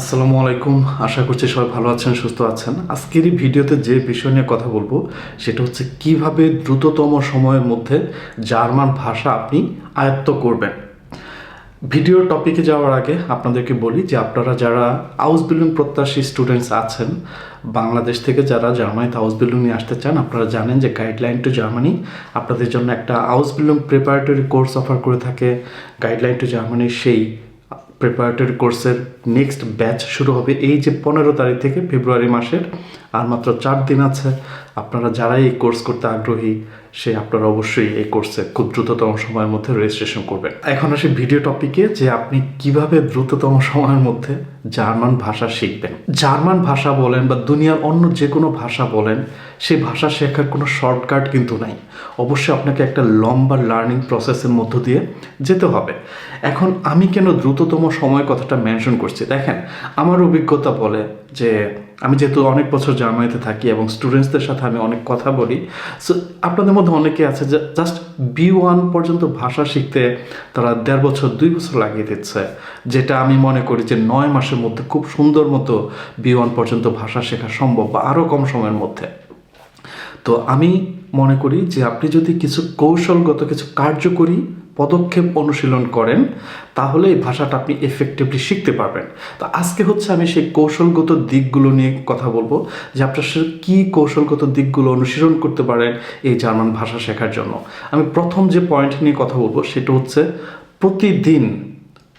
আসসালামু আলাইকুম। আশা করছি সবাই ভালো আছেন, সুস্থ আছেন। আজকের এই ভিডিওতে যে বিষয় নিয়ে কথা বলব, সেটা হচ্ছে কীভাবে দ্রুততম সময়ের মধ্যে জার্মান ভাষা আপনি আয়ত্ত করবেন। ভিডিওর টপিকে যাওয়ার আগে আপনাদেরকে বলি যে আপনারা যারা হাউস বিল্ডিং প্রত্যাশী স্টুডেন্টস আছেন, বাংলাদেশ থেকে যারা জার্মানিতে হাউস বিল্ডিং নিয়ে আসতে চান, আপনারা জানেন যে গাইডলাইন টু জার্মানি আপনাদের জন্য একটা house building preparatory course offer করে থাকে। গাইডলাইন টু জার্মানির সেই প্রিপারেটরি কোর্সের নেক্সট ব্যাচ শুরু হবে এই যে পনেরো তারিখ থেকে ফেব্রুয়ারি মাসের। আর মাত্র চার দিন আছে। আপনারা যারাই এই কোর্স করতে আগ্রহী, সে আপনারা অবশ্যই এই কোর্সে খুব দ্রুততম সময়ের মধ্যে রেজিস্ট্রেশন করবেন। এখন আসি ভিডিও টপিকে যে আপনি কীভাবে দ্রুততম সময়ের মধ্যে জার্মান ভাষা শিখবেন। জার্মান ভাষা বলেন বা দুনিয়ার অন্য যে কোনো ভাষা বলেন, সেই ভাষা শেখার কোনো শর্টকাট কিন্তু নাই। অবশ্যই আপনাকে একটা লম্বা লার্নিং প্রসেসের মধ্য দিয়ে যেতে হবে। এখন আমি কেন দ্রুততম সময় কথাটা মেনশন করছি? দেখেন, আমার অভিজ্ঞতা বলে যে আমি যেহেতু অনেক বছর জার্মানিতে থাকি এবং স্টুডেন্টসদের সাথে আমি অনেক কথা বলি সো আপনাদের মধ্যে অনেকে আছে যে জাস্ট বি ওয়ান পর্যন্ত ভাষা শিখতে তারা দেড় বছর, দুই বছর লাগিয়ে দিচ্ছে, যেটা আমি মনে করি যে নয় মাসের মধ্যে খুব সুন্দর মতো বি ওয়ান পর্যন্ত ভাষা শেখা সম্ভব, বা আরও কম সময়ের মধ্যে। তো আমি মনে করি যে আপনি যদি কিছু কৌশলগত, কিছু কার্যকরী পদক্ষেপ অনুশীলন করেন, তাহলে এই ভাষাটা আপনি এফেক্টিভলি শিখতে পারবেন। তো আজকে হচ্ছে আমি সেই কৌশলগত দিকগুলো নিয়ে কথা বলব, যে আপনার সে কী কৌশলগত দিকগুলো অনুশীলন করতে পারেন এই জার্মান ভাষা শেখার জন্য। আমি প্রথম যে পয়েন্ট নিয়ে কথা বলব, সেটা হচ্ছে প্রতিদিন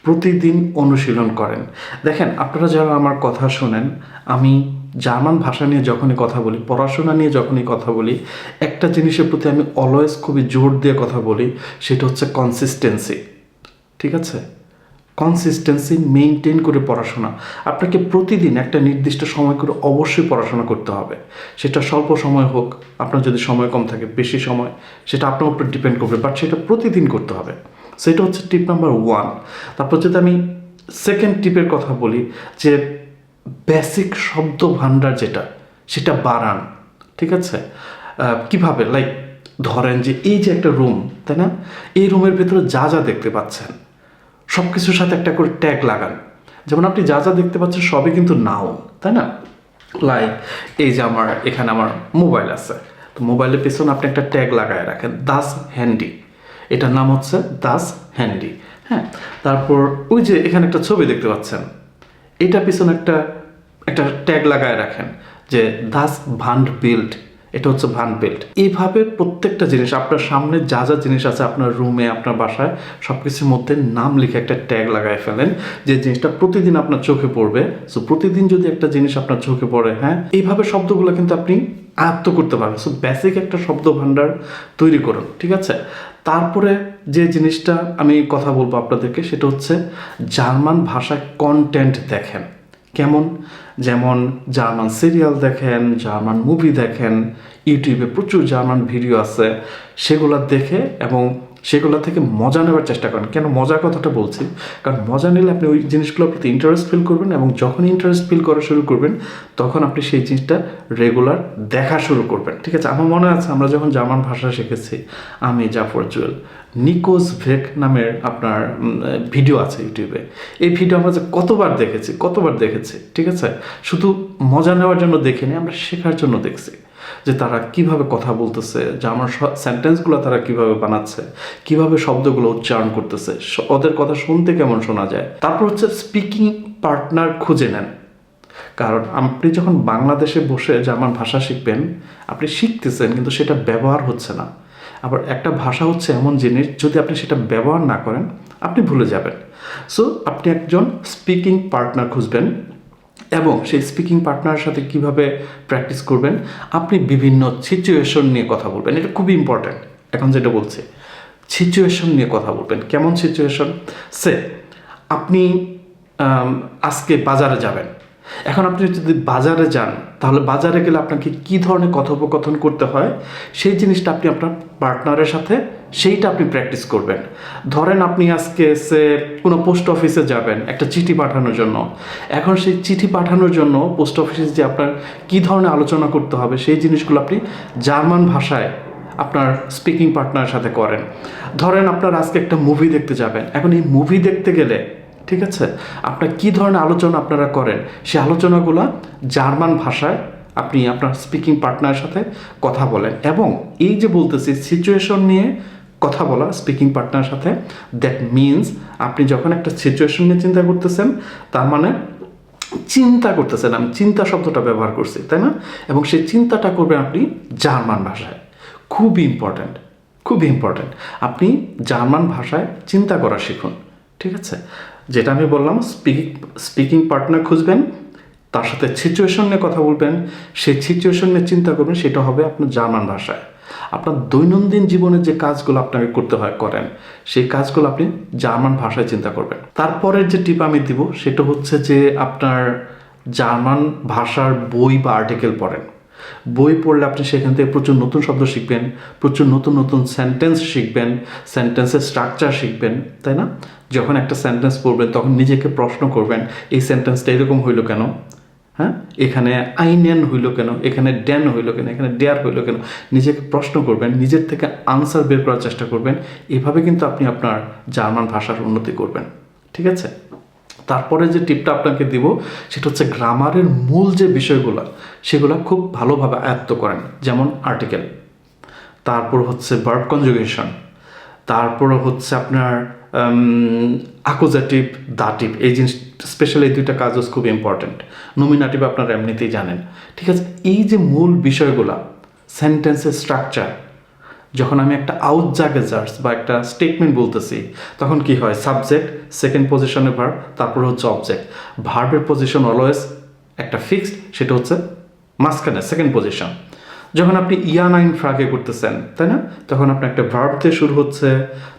প্রতিদিন অনুশীলন করেন। দেখেন, আপনারা যারা আমার কথা শোনেন, আমি জার্মান ভাষা নিয়ে যখনই কথা বলি, পড়াশোনা নিয়ে যখনই কথা বলি, একটা জিনিসের প্রতি আমি অলওয়েজ খুবই জোর দিয়ে কথা বলি, সেটা হচ্ছে কনসিস্টেন্সি ঠিক আছে? কনসিস্টেন্সি মেনটেন করে পড়াশোনা। আপনাকে প্রতিদিন একটা নির্দিষ্ট সময় করে অবশ্যই পড়াশোনা করতে হবে। সেটা স্বল্প সময় হোক, আপনার যদি সময় কম থাকে, বেশি সময়, সেটা আপনার উপর ডিপেন্ড করবে বাট সেটা প্রতিদিন করতে হবে। সেটা হচ্ছে টিপ নাম্বার ওয়ান তারপর যদি আমি সেকেন্ড টিপের কথা বলি, যে বেসিক শব্দ ভাণ্ডার যেটা, সেটা বাড়ান, ঠিক আছে? কীভাবে? লাইক ধরেন যে এই যে একটা রুম তাই না? এই রুমের ভেতরে যা যা দেখতে পাচ্ছেন সব কিছুর সাথে একটা করে ট্যাগ লাগান। যেমন আপনি যা যা দেখতে পাচ্ছেন সবই কিন্তু নাউন তাই না? লাইক এই যে আমার, এখানে আমার মোবাইল আছে। তো মোবাইলের পেছনে আপনি একটা ট্যাগ লাগায় রাখেন দাস হ্যান্ডি এটার নাম হচ্ছে দাস হ্যান্ডি হ্যাঁ তারপর ওই যে এখানে একটা ছবি দেখতে পাচ্ছেন এটা পিছনে একটা একটা ট্যাগ লাগায় রাখেন যে দাস ভান্ড বিল্ড এটা হচ্ছে ভান বেল্ট। এইভাবে প্রত্যেকটা জিনিস, আপনার সামনে যা যা জিনিস আছে আপনার রুমে, আপনার বাসায় সব কিছুর মধ্যে নাম লিখে একটা ট্যাগ লাগায় ফেলেন যে জিনিসটা প্রতিদিন আপনার চোখে পড়বে। সো প্রতিদিন যদি একটা জিনিস আপনার চোখে পড়ে হ্যাঁ এইভাবে শব্দগুলো কিন্তু আপনি আয়ত্ত করতে পারবেন সো বেসিক একটা শব্দ ভাণ্ডার তৈরি করুন, ঠিক আছে? তারপরে যে জিনিসটা আমি কথা বলব আপনাদেরকে, সেটা হচ্ছে জার্মান ভাষায় কন্টেন্ট দেখেন। কেমন? যেমন জার্মান সিরিয়াল দেখেন, জার্মান মুভি দেখেন, ইউটিউবে প্রচুর জার্মান ভিডিও আছে, সেগুলো দেখে এবং সেগুলো থেকে মজা নেওয়ার চেষ্টা করেন। কেন? মজার কথাটা বলছি। কারণ মজা নিলে আপনি ওই জিনিসগুলোর প্রতি ইন্টারেস্ট ফিল করবেন এবং যখন ইন্টারেস্ট ফিল করা শুরু করবেন, তখন আপনি সেই জিনিসটা রেগুলার দেখা শুরু করবেন। ঠিক আছে? আমার মনে আছে আমরা যখন জার্মান ভাষা শিখেছি, আমি জাফর জুয়েল নিকোজ ভেক নামের আপনার ভিডিও আছে ইউটিউবে এই ভিডিও আমরা যে কতবার দেখেছি কতবার দেখেছি, ঠিক আছে? শুধু মজা নেওয়ার জন্য দেখিনি, আমরা শেখার জন্য দেখছি। যে তারা কীভাবে কথা বলতেছে, যে আমার সেন্টেন্সগুলো তারা কীভাবে বানাচ্ছে, কীভাবে শব্দগুলো উচ্চারণ করতেছে ওদের কথা শুনতে কেমন শোনা যায়? তারপর হচ্ছে স্পিকিং পার্টনার খুঁজে নেন। কারণ আপনি যখন বাংলাদেশে বসে জার্মান ভাষা শিখবেন, আপনি শিখতেছেন কিন্তু সেটা ব্যবহার হচ্ছে না। আবার একটা ভাষা হচ্ছে এমন জিনিস, যদি আপনি সেটা ব্যবহার না করেন, আপনি ভুলে যাবেন। সো আপনি একজন স্পিকিং পার্টনার খুঁজবেন। এবং সেই স্পিকিং পার্টনারের সাথে কীভাবে প্র্যাকটিস করবেন, আপনি বিভিন্ন সিচুয়েশন নিয়ে কথা বলবেন। এটা খুবই ইম্পর্ট্যান্ট এখন যেটা বলছি। সিচুয়েশন নিয়ে কথা বলবেন। কেমন সিচুয়েশন সে, আপনি আজকে বাজারে যাবেন। এখন আপনি যদি বাজারে যান, তাহলে বাজারে গেলে আপনাকে কি ধরনের কথোপকথন করতে হয়? সেই জিনিসটা আপনি আপনার পার্টনারের সাথে সেইটা আপনি প্র্যাকটিস করবেন। ধরেন আপনি আজকে সে কোনো পোস্ট অফিসে যাবেন, একটা চিঠি পাঠানোর জন্য। এখন সেই চিঠি পাঠানোর জন্য পোস্ট অফিসে যে আপনার কী ধরনের আলোচনা করতে হবে, সেই জিনিসগুলো আপনি জার্মান ভাষায় আপনার স্পিকিং পার্টনারের সাথে করেন। ধরেন আপনার আজকে একটা মুভি দেখতে যাবেন। এখন এই মুভি দেখতে গেলে, ঠিক আছে? আপনার কী ধরনের আলোচনা আপনারা করেন? সেই আলোচনাগুলো জার্মান ভাষায় আপনি আপনার স্পিকিং পার্টনারের সাথে কথা বলেন। এবং এই যে বলতেছি সিচুয়েশন নিয়ে কথা বলা স্পিকিং পার্টনার সাথে। দ্যাট মিনস আপনি যখন একটা সিচুয়েশন নিয়ে চিন্তা করতেছেন, তার মানে চিন্তা করতেছেন। আমি চিন্তা শব্দটা ব্যবহার করছি, তাই না? এবং সেই চিন্তাটা করবেন আপনি জার্মান ভাষায়। খুবই ইম্পর্ট্যান্ট খুবই ইম্পর্ট্যান্ট আপনি জার্মান ভাষায় চিন্তা করা শিখুন, ঠিক আছে? যেটা আমি বললাম স্পিকিং স্পিকিং পার্টনার খুঁজবেন, তার সাথে সিচুয়েশন নিয়ে কথা বলবেন। সেই সিচুয়েশন নিয়ে চিন্তা করবেন, সেটা হবে আপনার জার্মান ভাষায়। আপনার দৈনন্দিন জীবনে যে কাজগুলো আপনাকে করতে হয়, করেন, সেই কাজগুলো আপনি জার্মান ভাষায় চিন্তা করবেন। তারপরের যে টিপ আমি দিব, সেটা হচ্ছে যে আপনার জার্মান ভাষার বই বা আর্টিকেল পড়েন। বই পড়লে আপনি সেখান থেকে প্রচুর নতুন শব্দ শিখবেন, প্রচুর নতুন নতুন সেন্টেন্স শিখবেন সেন্টেন্সের স্ট্রাকচার শিখবেন, তাই না? যখন একটা সেন্টেন্স পড়বেন, তখন নিজেকে প্রশ্ন করবেন, এই সেন্টেন্সটা এরকম হইল কেন? হ্যাঁ? এখানে আইনেন হইল কেন? এখানে ড্যান হইল কেন? এখানে ডেয়ার হইল কেন? নিজেকে প্রশ্ন করবেন, নিজের থেকে আনসার বের করার চেষ্টা করবেন। এভাবে কিন্তু আপনি আপনার জার্মান ভাষার উন্নতি করবেন। ঠিক আছে? তারপরে যে টিপটা আপনাকে দিব, সেটা হচ্ছে গ্রামারের মূল যে বিষয়গুলো, সেগুলো খুব ভালোভাবে আয়ত্ত করেন। যেমন আর্টিকেল তারপর হচ্ছে ভার্ব কনজুগেশন তারপর হচ্ছে আপনার আকুজেটিভ দাটিভ এই জিনিস স্পেশালি এই দুইটা কাজ খুব ইম্পর্টেন্ট নমিনাটিভ আপনারা এমনিতেই জানেন। ঠিক আছে, এই যে মূল বিষয়গুলা সেন্টেন্সের স্ট্রাকচার যখন আমি একটা আউট জাগে জার্স বা একটা স্টেটমেন্ট বলতেছি, তখন কি হয়? সাবজেক্ট সেকেন্ড পজিশনে ভার্ব তারপর হচ্ছে অবজেক্ট ভার্বের পজিশন অলওয়েজ একটা ফিক্সড সেটা হচ্ছে মাঝখানে সেকেন্ড পজিশন যখন আপনি ইয়া নাইন ফ্রাগে করতেছেন, তাই না? তখন আপনার একটা ভার্ব দিয়ে শুরু হচ্ছে,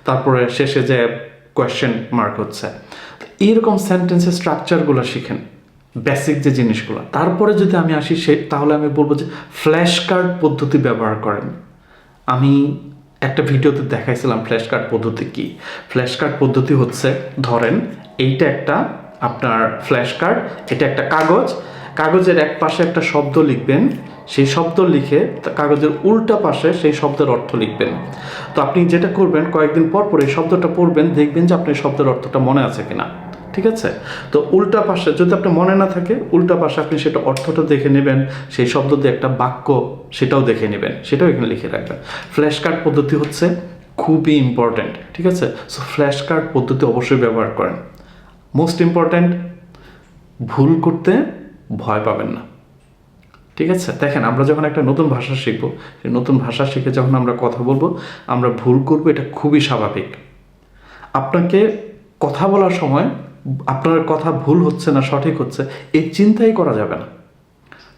তারপরে শেষে যে কোয়েশ্চেন মার্ক হচ্ছে। এইরকম সেন্টেন্সের স্ট্রাকচারগুলো শিখেন বেসিক যে জিনিসগুলো। তারপরে যদি আমি আসি সে, তাহলে আমি বলব যে ফ্ল্যাশ কার্ড পদ্ধতি ব্যবহার করেন। আমি একটা ভিডিওতে দেখাইছিলাম ফ্ল্যাশ কার্ড পদ্ধতি কি। ফ্ল্যাশ কার্ড পদ্ধতি হচ্ছে, ধরেন এইটা একটা আপনার ফ্ল্যাশ কার্ড এটা একটা কাগজ কাগজের এক পাশে একটা শব্দ লিখবেন, সেই শব্দ লিখে কাগজের উল্টা পাশে সেই শব্দের অর্থ লিখবেন। তো আপনি যেটা করবেন, কয়েকদিন পর পর এই শব্দটা পড়বেন, দেখবেন যে আপনার শব্দের অর্থটা মনে আছে কিনা। ঠিক আছে? তো উল্টা পাশে, যদি আপনার মনে না থাকে, উল্টা পাশে আপনি সেটা অর্থটা দেখে নেবেন, সেই শব্দ দিয়ে একটা বাক্য সেটাও দেখে নেবেন, সেটাও এখানে লিখে রাখবেন। ফ্ল্যাশ কার্ড পদ্ধতি হচ্ছে খুবই ইম্পর্ট্যান্ট ঠিক আছে? সো ফ্ল্যাশ কার্ড পদ্ধতি অবশ্যই ব্যবহার করেন। মোস্ট ইম্পর্ট্যান্ট ভুল করতে ভয় পাবেন না। ঠিক আছে? দেখেন, আমরা যখন একটা নতুন ভাষা শিখব, সেই নতুন ভাষা শিখে যখন আমরা কথা বলব, আমরা ভুল করব, এটা খুবই স্বাভাবিক। আপনাকে কথা বলার সময়, আপনার কথা ভুল হচ্ছে না, সঠিক হচ্ছে এই চিন্তাই করা যাবে না।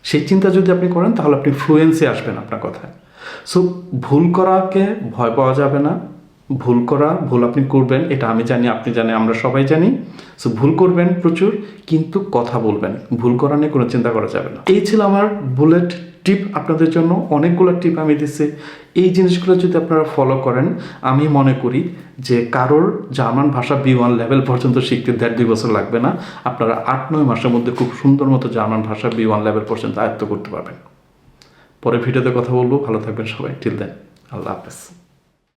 সেই চিন্তা যদি আপনি করেন, তাহলে আপনি ফ্লুয়েন্সি আসবেন আপনার কথায়। সো ভুল করাকে ভয় পাওয়া যাবে না ভুল করা, ভুল আপনি করবেন, এটা আমি জানি, আপনি জানেন, আমরা সবাই জানি। সো ভুল করবেন প্রচুর, কিন্তু কথা বলবেন। ভুল করা নিয়ে কোনো চিন্তা করা যাবে না। এই ছিল আমার বুলেট টিপ আপনাদের জন্য। অনেকগুলো টিপ আমি দিচ্ছি এই জিনিসগুলো যদি আপনারা ফলো করেন, আমি মনে করি যে কারোর জার্মান ভাষা বি ওয়ান লেভেল পর্যন্ত শিখতে দেড় দুই বছর লাগবে না। আপনারা আট, নয় মাসের মধ্যে খুব সুন্দর মতো জার্মান ভাষা বি ওয়ান লেভেল পর্যন্ত আয়ত্ত করতে পারবেন। পরে ভিডিওতে কথা বলব। ভালো থাকবেন সবাই। টিল দেন আল্লাহ হাফেজ।